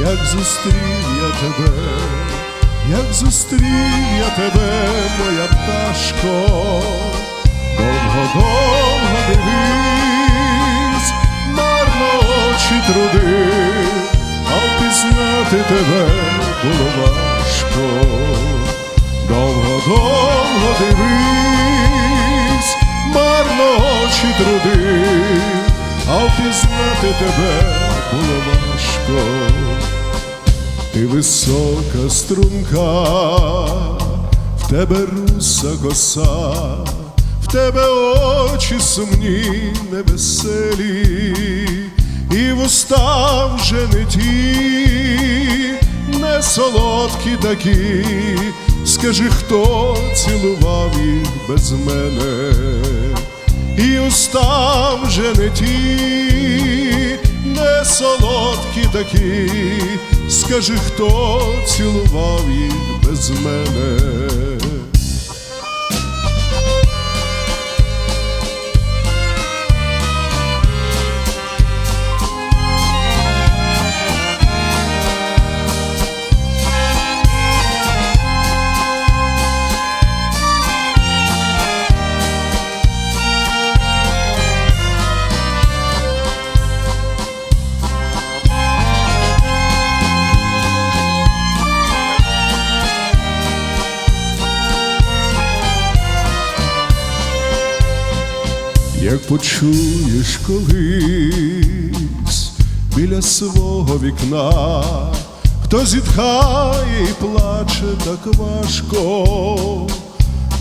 як зустрів я тебе, як зустрів я тебе, моя пташко, довго-довго дивись, марно очі труди, а впізнати тебе було важко, довго-довго дивись, марно очі труди, а впізнати тебе було важко. Ти висока струнка, в тебе руса коса, в тебе очі сумні, невеселі, і вуста вже не ті, не солодкі такі. Скажи, хто цілував їх без мене, і уста вже не ті, не солодкі такі, скажи, хто цілував їх без мене. Як почуєш колись біля свого вікна, хто зітхає і плаче так важко,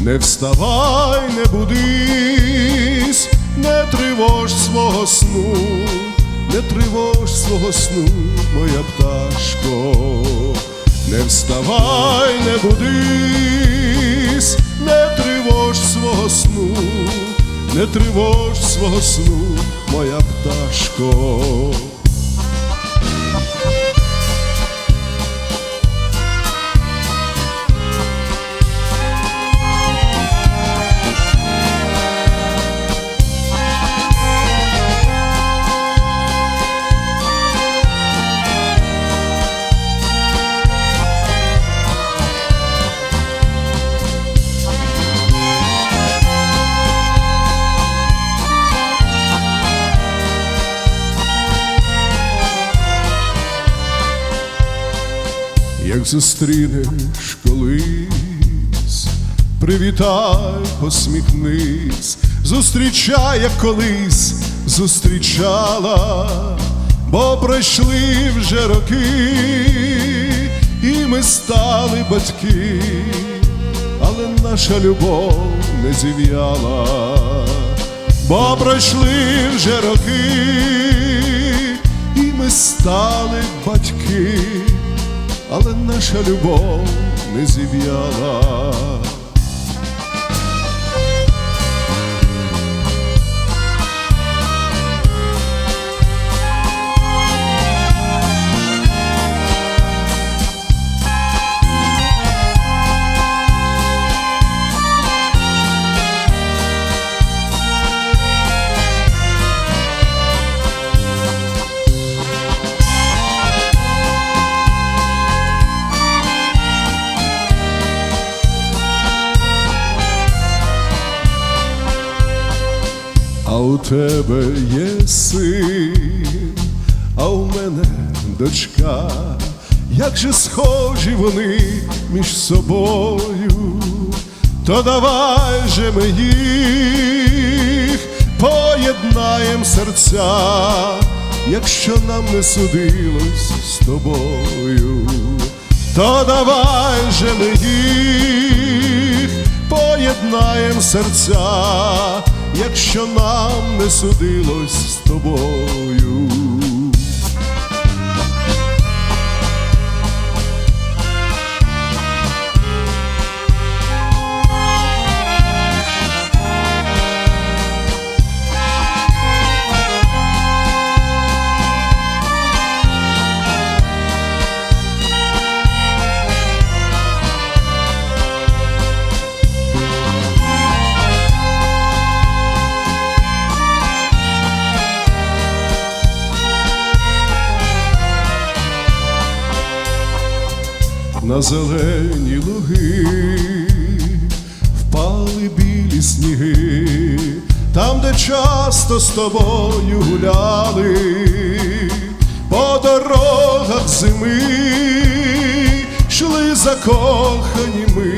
не вставай, не будись, не тривож свого сну, не тривож свого сну, моя пташко, не вставай, не будись, не тривож свого сну не тривож свого сну, моя пташко. Зустрінеш колись, привітай, посміхнись, зустрічай, як колись зустрічала, бо пройшли вже роки, і ми стали батьки, але наша любов не зів'яла, бо пройшли вже роки, і ми стали батьки але наша любов не зів'яла. А у тебе є син, а у мене дочка, як же схожі вони між собою, то давай же ми їх поєднаєм серця, якщо нам не судилось з тобою, то давай же ми їх поєднаєм серця якщо нам не судилось з тобою. На зелені луги, впали білі сніги, там, де часто з тобою гуляли, по дорогах зими, йшли закохані ми,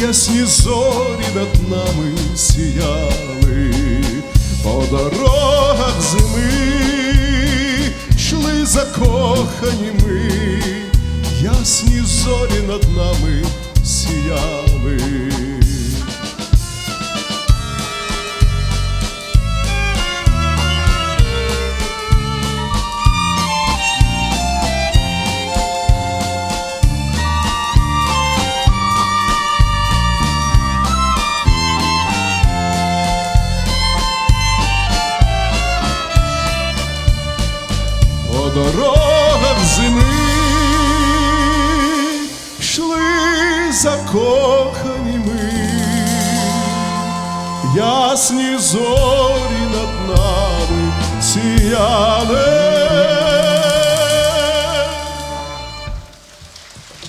ясні зорі над нами сіяли, по дорогах зими, йшли закохані ми, ясні зорі над нами сіяли. По Закохані ми, ясні зорі над нами сіяли.